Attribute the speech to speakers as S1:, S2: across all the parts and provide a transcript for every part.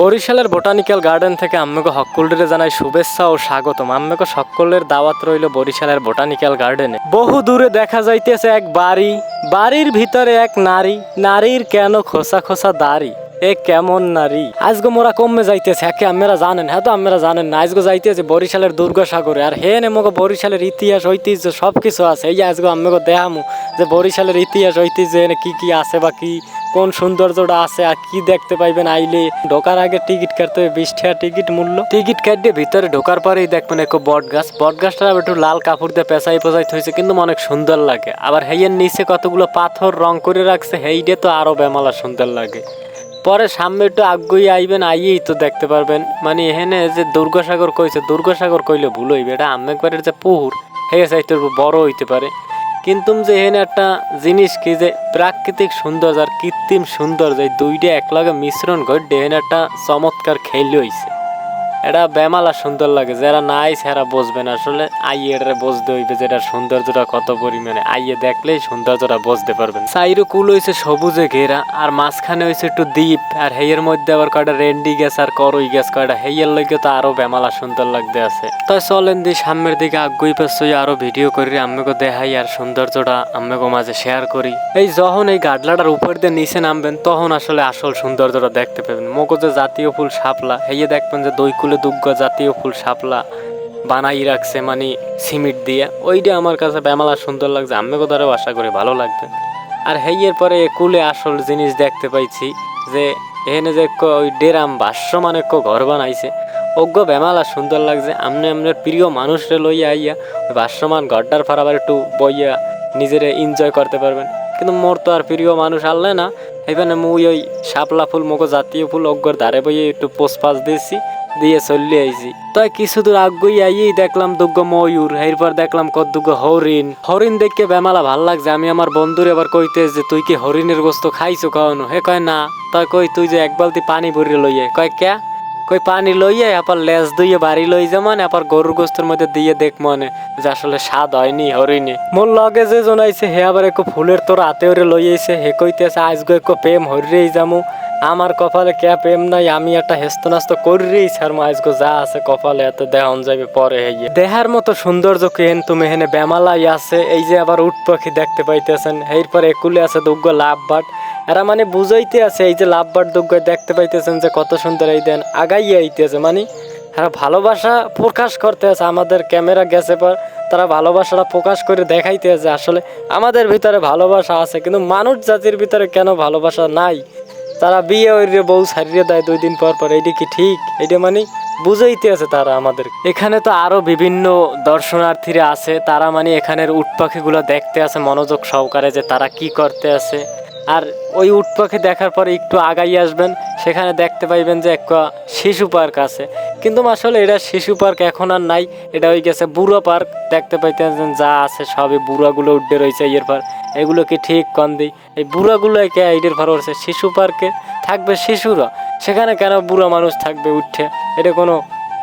S1: বরিশালের botanical garden থেকে আম্মেকে হক্কুলডিরে জানাই শুভেচ্ছা ও স্বাগতম। আম্মেকে সকলের দাওয়াত রইল বরিশালের বোটানিক্যাল গার্ডেনে। বহু দূরে দেখা যাইতেছে এক বাড়ি। বাড়ির ভিতরে এক নারী। নারীর কেন খোসা খোসা দাড়ি? এ কেমন নারী? আজগো মোরা কমে যাইতেছে, একে আমরা জানেন হ্যাঁ তো আমরা জানেন না। আজকে যাইতেছে বরিশালের দুর্গাসাগরে, আর হে নে মগো বরিশালের ইতিহাস, ঐতিহ্য সব কিছু আছে। এই যে আজকে আমাকে দেখামু যে বরিশালের ইতিহাস, ঐতিহ্য কি কি আছে বা কি, কোন সৌন্দর্যটা আছে আর কি দেখতে পাইবেন আইলে। ঢোকার আগে টিকিট কাটতে হবে, বিশ টাকা টিকিট মূল্য। টিকিট কাটিয়ে ভিতরে ঢোকার পরেই দেখবেন একটু বট গাছ। বট গাছটা একটু লাল কাপড় দিয়ে পেঁচাই পেঁচাই হয়েছে, কিন্তু অনেক সুন্দর লাগে। আবার হেইয়ের নিচে কতগুলো পাথর রং করে রাখছে, হেইডে তো আরও বেমালা সুন্দর লাগে। পরে সামনে একটু আগুই আইবেন, আইয়েই তো দেখতে পারবেন। মানে এখানে যে দুর্গাসাগর কইছে, দুর্গাসাগর কইলে ভুল হইবে, এটা আমেকবারের যে পুহুর হয়ে একটু বড় হইতে পারে। কিন্তু যে এখানে একটা জিনিস কি যে প্রাকৃতিক সৌন্দর্য আর কৃত্রিম সৌন্দর্য এই দুইটা একলগে মিশ্রণ ঘটে এখানে একটা চমৎকার খেলি হইছে। এটা বেমালা সুন্দর লাগে, যারা নাই সেরা বসবে না। আসলে আইয়ে এটা বসতে হইবে যে এটার সৌন্দর্যটা কত পরিমাণে। আইয়ে দেখলেই সৌন্দর্যটা বুঝতে পারবেন। সাইরো কুল হইছে সবুজে ঘেরা, আর মাঝখানে হইছে একটু দ্বীপ, আর হেয়ের মধ্যে আবার কয়টা রেন্ডি গ্যাস আর করই গ্যাস কয়টা। হেয়ের লগে তো আরও বেমালা সুন্দর লাগতে আছে। তাই চলেন দি সামনের দিকে আগুই পেছই আরও ভিডিও করি আম্মেকে দেখাই আর সৌন্দর্যটা আম্মেকে মাঝে শেয়ার করি। এই যখন এই গাডলাটার উপর দিয়ে নিচে নামবেন, তখন আসলে আসল সৌন্দর্যটা দেখতে পাবেন। মগজে জাতীয় ফুল শাপলা হেয়ে দেখবেন যে দইকুলে দুগ্গ জাতীয় ফুল শাপলা বানাই রাখছে মানে সিমেন্ট দিয়ে। ওইটা আমার কাছে বেমালা সুন্দর লাগছে। আমি কোথাও আশা করি ভালো লাগবে। আর হেইয়ের পরে কুলে আসল জিনিস দেখতে পাইছি যে এখানে যে ওই ডেরাম ভাষ্য মানে ঘর বানাইছে। অজ্ঞ বেমালা সুন্দর লাগছে। আমনে আপনার প্রিয় মানুষরে লইয়া আইয়া ভাষ্যমান ঘরটার ফারাবার একটু বইয়া নিজেরে এনজয় করতে পারবেন। কিন্তু মোর তো আর প্রিয় মানুষ আনলে না। এখানে মুই ওই শাপলা ফুল, মগো জাতীয় ফুল অজ্ঞর ধারে বইয়ে একটু পোস্ট পাস দিয়েছি দিয়ে চললে আইছি। তাই কিছু দূর আগুই আইয়েই দেখলাম দুগ্গ ময়ূর এরপর দেখলাম কত দুগ্গ হরিণ। হরিণ দেখে বেমালা ভালো লাগছে, আমি আমার বন্ধুর এবার কইতে যে, তুই কি হরিণের গোস্ত খাইছো কখনো? হে কয়, না। তাই কই, তুই যে এক বালতি পানি ভরে লইয়ে। কয়, ক্যা? কই পানি লইয়ে, আবার লেজ দুইয়ে বাড়ি লই যেমন, আবার গরুর গোস্তের মধ্যে দিয়ে দেখ মনে, যে আসলে স্বাদ হয়নি, হরিণে। মোর লগে যে জনাইছে হে আবার একটু ফুলের তোর হাতে ওরে লইয়েছে হে কইতেছে আজকে একটু প্রেম হরিরেই যামু। আমার কপালে কে প্রেম নাই, আমি একটা হেস্ত নাস্ত করিরেই ছাড়মু আজকে যা আছে কপালে, এত দেহন যাবে পরে হইয়ে। দেহার মতো সৌন্দর্য কেন তুমি এখানে বেমালাই আছে, এই যে আবার উট পাখি দেখতে পাইতেছেন এরপর একুলে আছে দুগ্গ লাভ বাট এরা মানে বুঝাইতে আছে, এই যে লাভ বাট দুগ্গ দেখতে পাইতেছেন যে কত সুন্দর এই দেন আগাইয়ে আইতেছে। মানে এরা ভালোবাসা প্রকাশ করতে আছে, আমাদের ক্যামেরা গেছে পর তারা ভালোবাসাটা প্রকাশ করে দেখাইতে আছে। আসলে আমাদের ভিতরে ভালোবাসা আছে, কিন্তু মানুষ জাতির ভিতরে কেন ভালোবাসা নাই? তারা বিয়ে ওইরে বউ ছাড়িয়ে দেয় দুই দিন পর পর, এইটা কি ঠিক? এটা মানে বুঝাইতে আছে তারা আমাদের। এখানে তো আরও বিভিন্ন দর্শনার্থীরা আছে, তারা মানে এখানের উট পাখিগুলো দেখতে আছে, মনোযোগ সহকারে যে তারা কি করতে আছে। আর ওই উট পাখি দেখার পরে একটু আগাই আসবেন, সেখানে দেখতে পাইবেন যে একটা শিশু পার্ক আছে। কিন্তু আসলে এটা শিশু পার্ক এখন আর নাই, এটা হয়ে গেছে বুড়ো পার্ক। দেখতে পাইতেছেন যা আছে, সবই বুড়াগুলো উঠে রয়েছে এর পর। এগুলো কি ঠিক দিই এই বুড়াগুলো কে এইটের পর উঠছে শিশু পার্কে। থাকবে শিশুরা, সেখানে কেন বুড়ো মানুষ থাকবে উঠে? এটা কোনো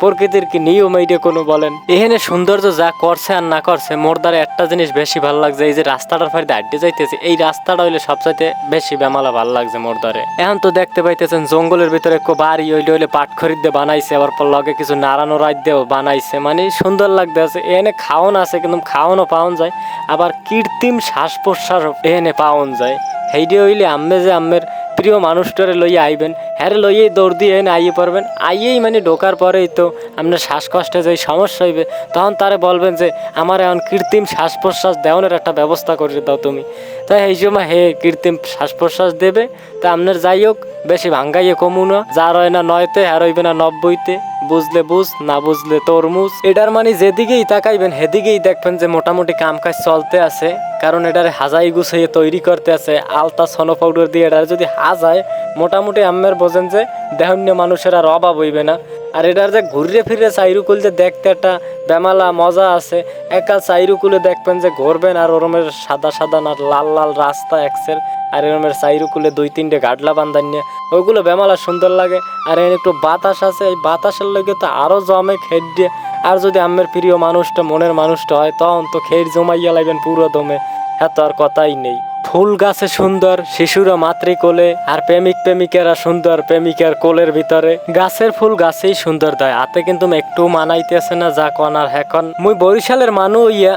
S1: প্রকৃতির কি নিয়ম এইটা কোনো বলেন। এখানে সৌন্দর্য যা করছে আর না করছে, মোর দ্বারা একটা জিনিস বেশি ভালো লাগছে, এই যে রাস্তাটার ফাড়িতে আড্ডে যাইতেছে, এই রাস্তাটা হইলে সবচাইতে বেশি বেমালা ভালো লাগছে মোর দ্বারে। এখন তো দেখতে পাইতেছেন জঙ্গলের ভিতরে একটু বাড়ি হইলে হইলে পাট দিয়ে বানাইছে, আবার পর লগে কিছু নাড়ানো রাত দিয়েও বানাইছে মানে সুন্দর লাগতে আছে। এখানে খাওয়ান আছে, কিন্তু খাওয়ানো পাওয়ান যায়, আবার কৃত্রিম শ্বাস প্রশ্বাস এখানে পাওয়ান যায়। সেইটা হইলে আম্মে যে আম্মের প্রিয় মানুষটারে লইয়া আইবেন হ্যাঁ লইয়েই দৌড় দিয়ে এনে আইয়ে পারবেন আইয়েই মানে ঢোকার পরেই তো আপনার শ্বাসকষ্টে যে সমস্যা হইবে, তখন তারে বলবেন যে, আমার এখন কৃত্রিম শ্বাস প্রশ্বাস দেওয়ানোর একটা ব্যবস্থা করে দাও তুমি। তাই এই সময় হে কৃত্রিম শ্বাস প্রশ্বাস দেবে, তা আপনার যাই হোক, বেশি ভাঙ্গাইয়ে কমু না। যার হয় না নয়তে আর হইবে না নব্বইতে। বুঝলে বুঝ, না বুঝলে তরমুজ। এটার মানে যেদিকেই তাকাইবেন সেদিকেই দেখবেন যে মোটামুটি কাম কাজ চলতে আছে। কারণ এটার হাজাই গুছিয়ে তৈরি করতে আছে, আলতা সনো পাউডার দিয়ে এটার যদি হাজায়, মোটামুটি আম্মের বোঝেন যে দেহন্য মানুষের আর অভাব হইবে না। আর এটার যে ঘুরে ফিরে চাইরুকুল যে দেখতে একটা বেমালা মজা আছে, একা চাইরুকুলে দেখবেন যে ঘুরবেন আর ওরমের সাদা সাদা না লাল লাল রাস্তা এক্সের, আর এরমের চাইরুকুলে দুই তিনটে গাডলা বান্ধান নিয়ে। ওইগুলো বেমালা সুন্দর লাগে। আর এখানে একটু বাতাস আছে, এই বাতাসের লগে তো আরও জমে খেট দিয়ে। আর যদি আমের প্রিয় মানুষটা, মনের মানুষটা হয়, তখন তো খের জমাইয়া লাগবেন পুরো দমে। হ্যাঁ তো আর কথাই নেই। ফুল গাছে সুন্দর, শিশুরা মাতৃ কোলে আর প্রেমিক প্রেমিকেরা সুন্দর, প্রেমিকার কোলের ভিতরে। গাছের ফুল গাছেই সুন্দর দেয়, হাতে কিন্তু একটু মানাইতেছে না, যা কনার হ্যাকন মুই বরিশালের মানুষ ইয়া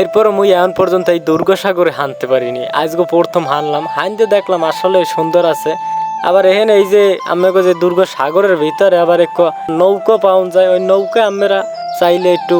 S1: এরপর মুই এখন পর্যন্ত এই দুর্গসাগরে হানতে পারিনি। আজকে প্রথম হানলাম হানতে দেখলাম আসলে সুন্দর আছে। আবার এখানে এই যে আমাকে যে দুর্গ সাগরের ভিতরে আবার এক নৌকো পাওয়া যায়, ওই নৌকা আমরা চাইলে একটু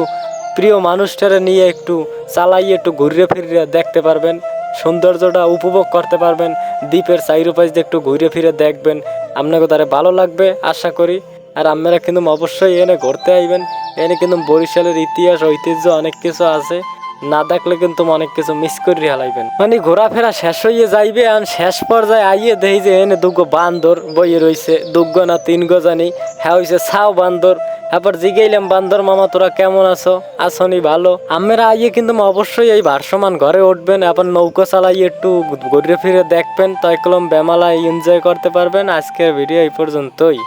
S1: প্রিয় মানুষটারে নিয়ে একটু চালাইয়ে একটু ঘুরে ফিরে দেখতে পারবেন। সৌন্দর্যটা উপভোগ করতে পারবেন। দ্বীপের চাইরোপাশ দিয়ে একটু ঘুরে ফিরে দেখবেন। আপনাকে তারা ভালো লাগবে, আশা করি। আর আপনারা কিন্তু অবশ্যই এনে ঘুরতে আইবেন। এনে কিন্তু বরিশালের ইতিহাস, ঐতিহ্য অনেক কিছু আছে। না দেখলে কিন্তু অনেক কিছু মিস করে হালাইবেন। মানে ঘোরাফেরা শেষ হইয়ে যাইবে আর শেষ পর্যায়ে আইয়ে দেখি যে এনে দুগো বান্দর বইয়ে রইছে। দুগ্গ না তিন গো জানি। হ্যাঁ হইছে ছাও বান্দর। এরপর জিগাইলাম, বান্দর মামা, তোরা কেমন আছো? আসনি ভালো। আমরা আইয়ে কিন্তু অবশ্যই এই ভারসমান ঘরে উঠবেন। এবার নৌকা চালাইয়ে একটু ঘুরে ফিরে দেখবেন। তাই কলম বেমালা এনজয় করতে পারবেন। আজকের ভিডিও এই পর্যন্তই।